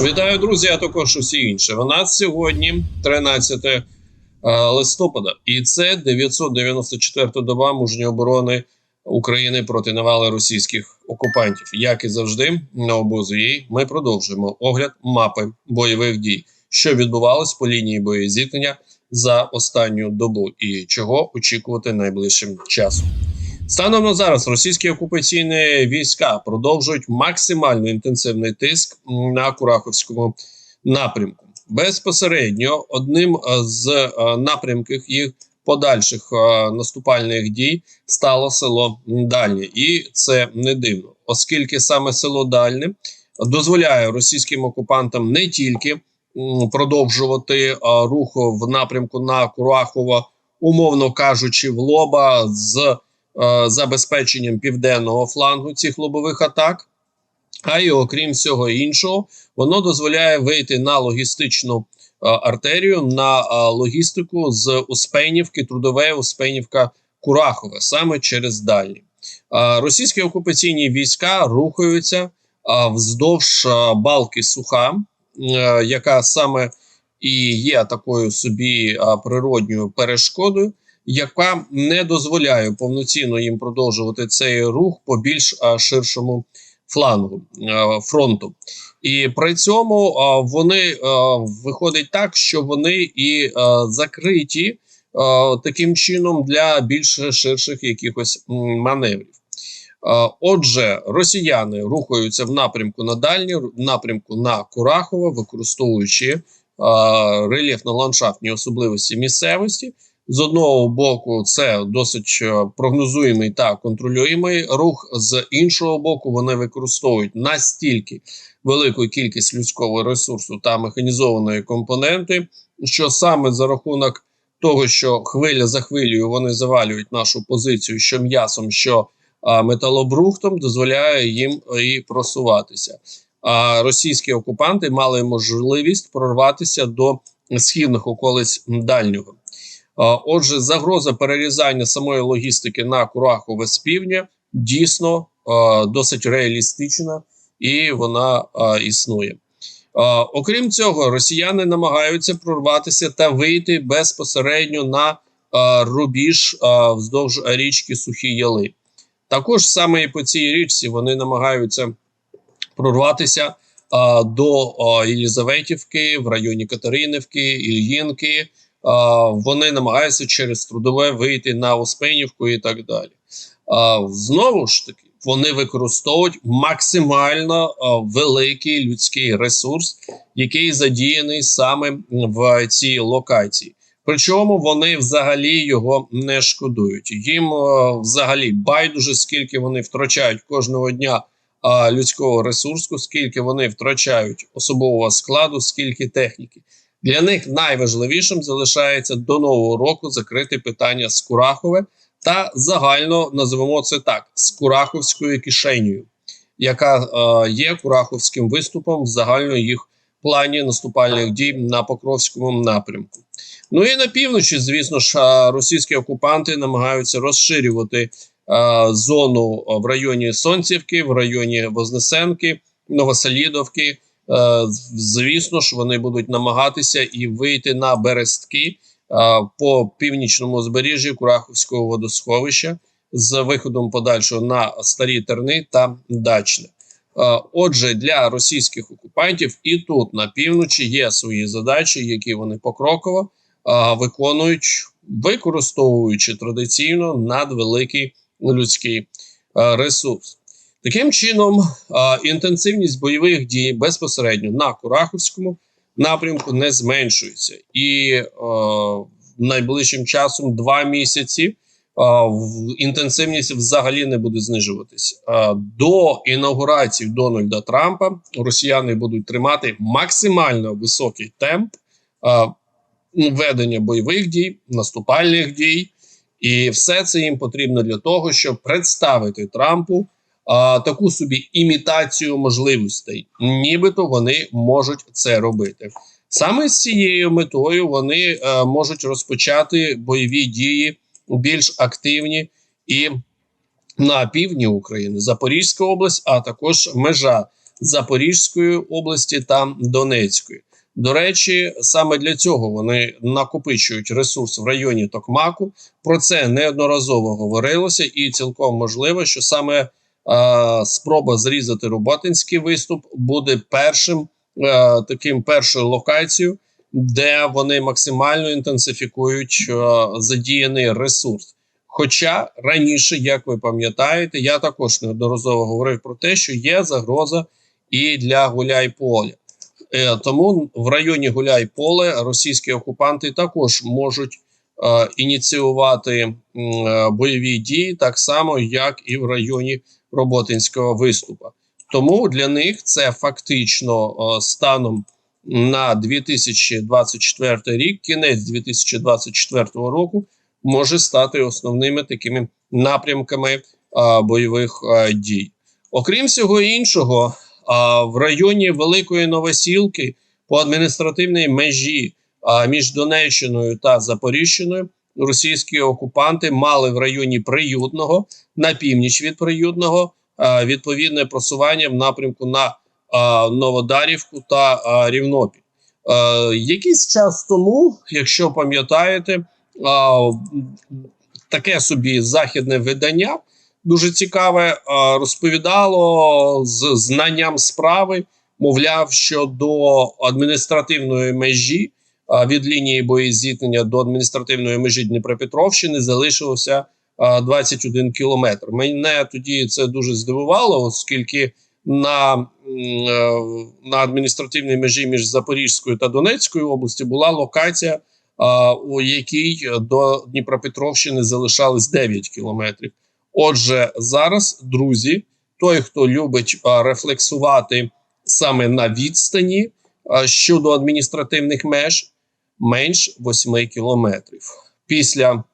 Вітаю, друзі, а також усі інші. Нас сьогодні 13 е, листопада, і це 994-та доба мужньої оборони України проти навали російських окупантів. Як і завжди, на обозу її ми продовжуємо огляд мапи бойових дій, що відбувалось по лінії боєзіткнення за останню добу, і чого очікувати найближчим часом. Станом на зараз російські окупаційні війська продовжують максимально інтенсивний тиск на Кураховському напрямку. Безпосередньо одним е, з е, напрямків їх подальших е, наступальних дій стало село Дальнє, і це не дивно, оскільки саме село Дальне дозволяє російським окупантам не тільки продовжувати рух в напрямку на Курахово, умовно кажучи, в лоба з забезпеченням південного флангу цих лобових атак. А й окрім всього іншого, воно дозволяє вийти на логістичну е, артерію, на е, логістику з Успенівки, Трудове, Успенівка, Курахове, саме через дальні. Е, російські окупаційні війська рухаються е, вздовж е, балки Суха, е, яка саме і є такою собі е, природньою перешкодою яка не дозволяє повноцінно їм продовжувати цей рух по більш ширшому флангу фронту. І при цьому вони виходить так, що вони і закриті таким чином для більш ширших якихось маневрів. Отже, росіяни рухаються в напрямку на дальню, в напрямку на Курахово, використовуючи рельєфно-ландшафтні особливості місцевості. З одного боку, це досить е, прогнозуємий та контролюємий рух. З іншого боку, вони використовують настільки велику кількість людського ресурсу та механізованої компоненти, що саме за рахунок того, що хвиля за хвилею вони завалюють нашу позицію, що м'ясом, що металобрухтом, дозволяє їм і просуватися. А російські окупанти мали можливість прорватися до східних околиць дальнього. Отже, загроза перерізання самої логістики на Курахове з півдня дійсно досить реалістична і вона існує. Окрім цього, росіяни намагаються прорватися та вийти безпосередньо на рубіж вздовж річки Сухі Яли. Також саме і по цій річці вони намагаються прорватися до Єлізаветівки в районі Катеринівки, Ільїнки вони намагаються через трудове вийти на Успенівку і так далі. Знову ж таки, вони використовують максимально великий людський ресурс, який задіяний саме в цій локації. Причому вони взагалі його не шкодують. Їм взагалі байдуже, скільки вони втрачають кожного дня людського ресурсу, скільки вони втрачають особового складу, скільки техніки. Для них найважливішим залишається до нового року закрити питання з Курахове та загально називемо це так: з Кураховською кишенею, яка е, є Кураховським виступом в загально їх плані наступальних дій на Покровському напрямку. Ну і на півночі, звісно ж, російські окупанти намагаються розширювати е, зону в районі Сонцівки, в районі Вознесенки, Новоселідовки. Е, звісно ж, вони будуть намагатися і вийти на берестки е, по північному збережжі Кураховського водосховища з виходом подальшого на старі терни та дачне. Е, отже, для російських окупантів і тут на півночі є свої задачі, які вони покроково виконують, використовуючи традиційно надвеликий людський ресурс. Таким чином, інтенсивність бойових дій безпосередньо на Кураховському напрямку не зменшується, і найближчим часом два місяці інтенсивність взагалі не буде знижуватися. До інаугурації Дональда Трампа росіяни будуть тримати максимально високий темп ведення бойових дій, наступальних дій, і все це їм потрібно для того, щоб представити Трампу а, таку собі імітацію можливостей, нібито вони можуть це робити. Саме з цією метою вони а, е, можуть розпочати бойові дії більш активні і на півдні України, Запорізька область, а також межа Запорізької області та Донецької. До речі, саме для цього вони накопичують ресурс в районі Токмаку. Про це неодноразово говорилося, і цілком можливо, що саме спроба зрізати Роботинський виступ буде першим е, таким першою локацією, де вони максимально інтенсифікують е, задіяний ресурс. Хоча раніше, як ви пам'ятаєте, я також неодноразово говорив про те, що є загроза і для Гуляй-Поля. Е, Тому в районі Гуляй-Поле російські окупанти також можуть е, ініціювати е, бойові дії, так само, як і в районі Роботинського виступу. Тому для них це фактично станом на 2024 рік, кінець 2024 року, може стати основними такими напрямками бойових дій. Окрім всього іншого, в районі Великої Новосілки по адміністративній межі між Донеччиною та Запоріжчиною російські окупанти мали в районі Приютного на північ від Приютного відповідне просування в напрямку на Новодарівку та Рівнопіль. Якийсь час тому, якщо пам'ятаєте, таке собі західне видання дуже цікаве, е, розповідало з знанням справи, мовляв, що до адміністративної межі е, від лінії боєзіткнення до адміністративної межі Дніпропетровщини залишилося е, 21 кілометр. Мене тоді це дуже здивувало, оскільки на, е, на адміністративній межі між Запорізькою та Донецькою області була локація, у якій до Дніпропетровщини залишалось 9 кілометрів. Отже, зараз, друзі, той, хто любить рефлексувати саме на відстані щодо адміністративних меж, менш 8 кілометрів. Після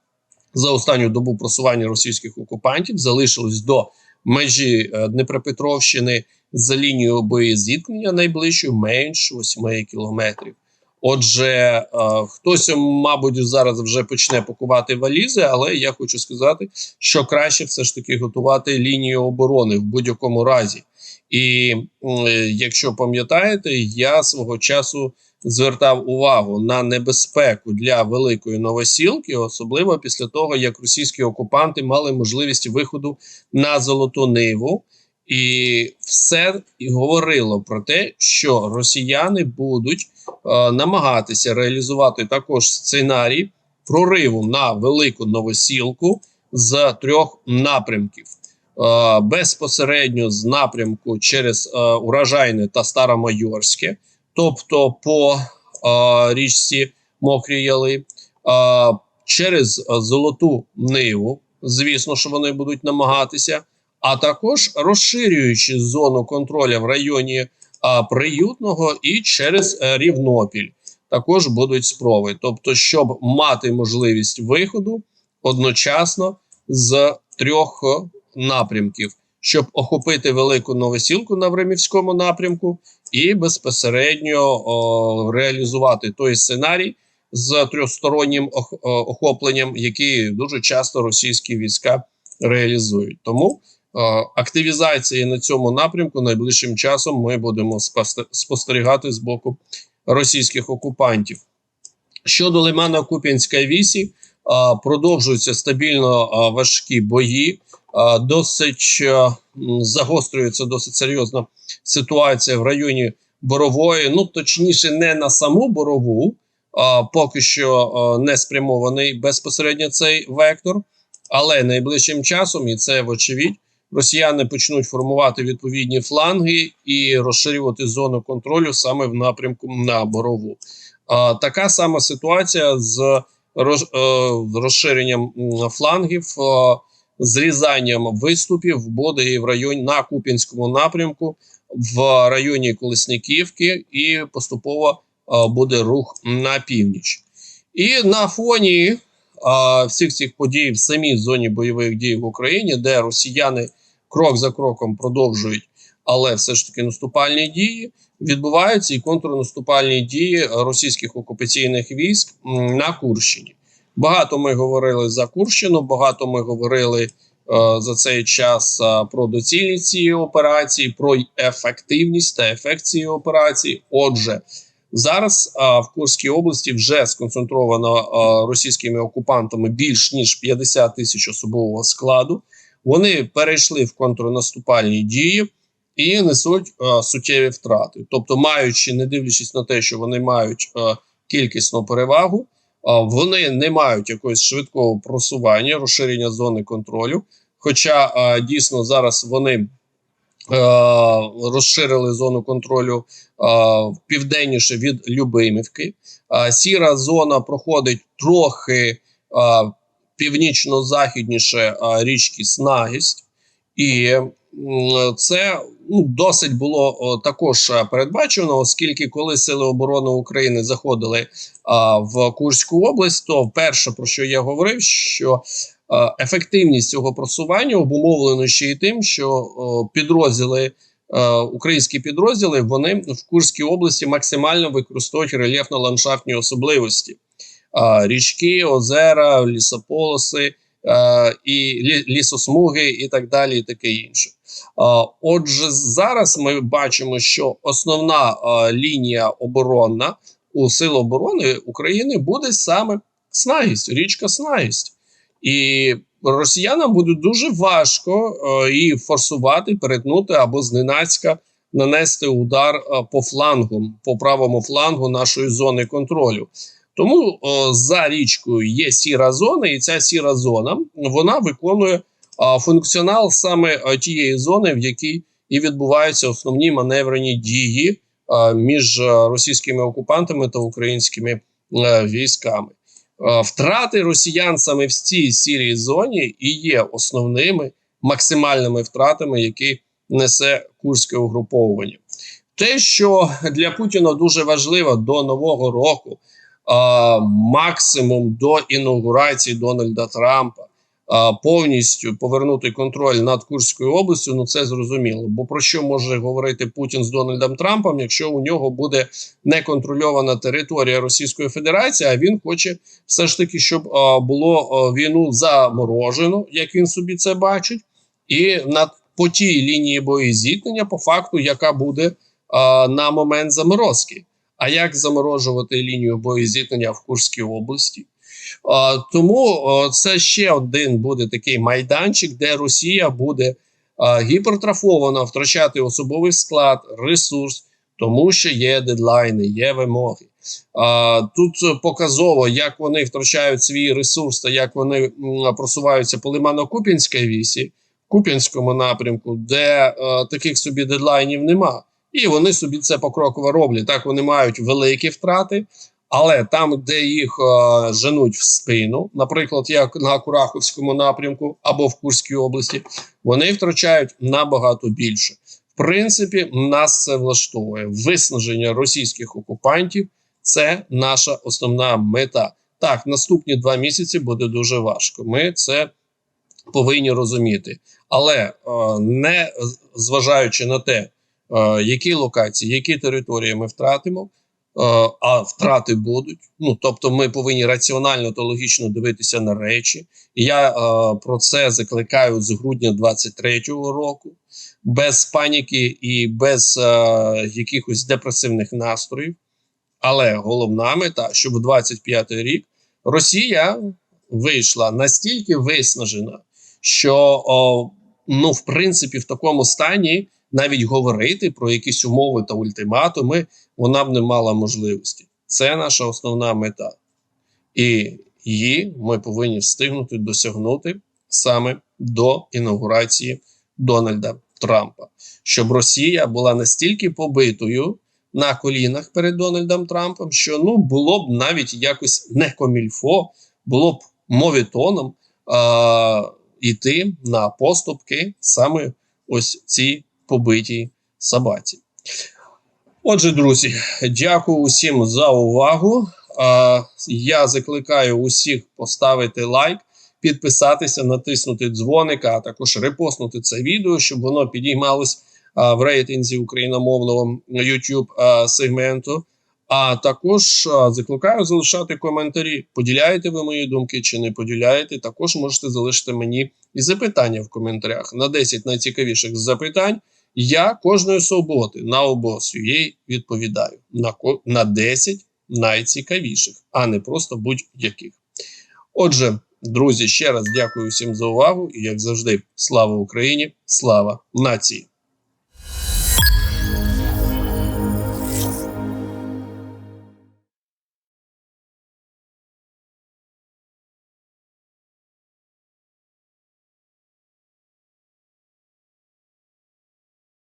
за останню добу просування російських окупантів залишилось до межі е, Дніпропетровщини за лінією боєзіткнення найближчою менш 8 кілометрів. Отже, е, хтось, мабуть, зараз вже почне пакувати валізи, але я хочу сказати, що краще все ж таки готувати лінію оборони в будь-якому разі. І е, якщо пам'ятаєте, я свого часу звертав увагу на небезпеку для великої новосілки, особливо після того, як російські окупанти мали можливість виходу на золоту ниву. І все і говорило про те, що росіяни будуть е, намагатися реалізувати також сценарій прориву на велику новосілку з трьох напрямків. Е, безпосередньо з напрямку через е, урожайне та старомайорське, тобто по е, річці Мокрі Яли, е, через Золоту Ниву. Звісно, що вони будуть намагатися, а також розширюючи зону контролю в районі а, Приютного і через е, Рівнопіль. Також будуть спроби, тобто, щоб мати можливість виходу одночасно з трьох е, напрямків, щоб охопити велику новосілку на Времівському напрямку і безпосередньо о, реалізувати той сценарій з трьохстороннім охопленням, який дуже часто російські війська реалізують. Тому е, активізації на цьому напрямку найближчим часом ми будемо спостерігати з боку російських окупантів. Щодо лимана Куп'янської вісі, продовжуються стабільно важкі бої. Досить загострюється досить серйозна ситуація в районі Борової. Ну точніше, не на саму Борову, а поки що не спрямований безпосередньо цей вектор. Але найближчим часом, і це вочевидь, росіяни почнуть формувати відповідні фланги і розширювати зону контролю саме в напрямку на Борову. А, така сама ситуація з розширенням флангів, е, зрізанням виступів буде і в районі на Куп'янському напрямку, в районі Колесниківки, і поступово е, буде рух на північ. І на фоні всіх цих подій в самій зоні бойових дій в Україні, де росіяни крок за кроком продовжують, але все ж таки наступальні дії відбуваються і контрнаступальні дії російських окупаційних військ на Курщині. Багато ми говорили за Курщину, багато ми говорили за цей час е, про доцільність цієї операції, про ефективність та ефект цієї операції. Отже, зараз е, в Курській області вже сконцентровано е, російськими окупантами більш ніж 50 тисяч особового складу. Вони перейшли в контрнаступальні дії і несуть е, суттєві втрати. Тобто, маючи, не дивлячись на те, що вони мають е, кількісну перевагу, е, вони не мають якогось швидкого просування, розширення зони контролю. Хоча е, дійсно зараз вони е, розширили зону контролю е, південніше від Любимівки. Е, сіра зона проходить трохи північно-західніше річки Снагість, і це ну, досить було також е, передбачено, оскільки коли Сили оборони України заходили а, в Курську область, то перше про що я говорив, що е, ефективність цього просування обумовлено ще й тим, що о, підрозділи. е, Українські підрозділи вони в Курській області максимально використовують рельєфно-ландшафтні особливості річки, озера, лісополоси і лісосмуги, і так далі, і таке інше. Отже, зараз ми бачимо, що основна лінія оборонна у Сил оборони України буде саме Снагість, річка Снагість. І росіянам буде дуже важко е, її форсувати, перетнути або зненацька нанести удар е, по флангу, по правому флангу нашої зони контролю. Тому о, за річкою є сіра зона, і ця сіра зона вона виконує а, функціонал саме а, тієї зони, в якій і відбуваються основні маневрені дії а, між російськими окупантами та українськими е, військами. Е, Втрати росіян саме в цій сірій зоні і є основними максимальними втратами, які несе курське угруповування. Те, що для Путіна дуже важливо до нового року, максимум до інаугурації Дональда Трампа, повністю повернути контроль над Курською областю, ну це зрозуміло. Бо про що може говорити Путін з Дональдом Трампом, якщо у нього буде неконтрольована територія Російської Федерації, а він хоче все ж таки, щоб було війну заморожено, як він собі це бачить, і на по тій лінії боєзіткнення, по факту, яка буде на момент заморозки. А як заморожувати лінію боєзіткнення в Курській області? Тому це ще один буде такий майданчик, де Росія буде гіпертрафовано втрачати особовий склад, ресурс, тому що є дедлайни, є вимоги. Тут показово, як вони втрачають свій ресурс та як вони просуваються по Лимано-Купінській вісі, Куп'янському напрямку, де е, таких собі дедлайнів нема. І вони собі це покроково роблять. Так вони мають великі втрати, але там, де їх е, женуть в спину, наприклад, як на Кураховському напрямку або в Курській області, вони втрачають набагато більше. В принципі, нас це влаштовує. Виснаження російських окупантів це наша основна мета. Так, наступні два місяці буде дуже важко. Ми це повинні розуміти. Але е, не зважаючи на те, які локації, які території ми втратимо, е, а втрати будуть. Ну тобто, ми повинні раціонально та логічно дивитися на речі. Я е, про це закликаю з грудня 23-го року, без паніки і без е, якихось депресивних настроїв. Але головна мета, щоб 25-й рік Росія вийшла настільки виснажена, що о, ну, в принципі, в такому стані навіть говорити про якісь умови та ультиматуми вона б не мала можливості. Це наша основна мета, і її ми повинні встигнути досягнути саме до інаугурації Дональда Трампа, щоб Росія була настільки побитою на колінах перед Дональдом Трампом, що ну було б навіть якось не комільфо, було б мовітоном а, іти на поступки саме ось цій побитій собаці. Отже, друзі, дякую усім за увагу. Я закликаю усіх поставити лайк, підписатися, натиснути дзвоник, а також репостнути це відео, щоб воно підіймалось в рейтинзі україномовного YouTube сегменту. А також закликаю залишати коментарі. Поділяєте ви мої думки чи не поділяєте. Також можете залишити мені і запитання в коментарях. На 10 найцікавіших запитань я кожної суботи на обос.ua відповідаю на, на 10 найцікавіших, а не просто будь-яких. Отже, друзі, ще раз дякую всім за увагу і як завжди, слава Україні, слава нації!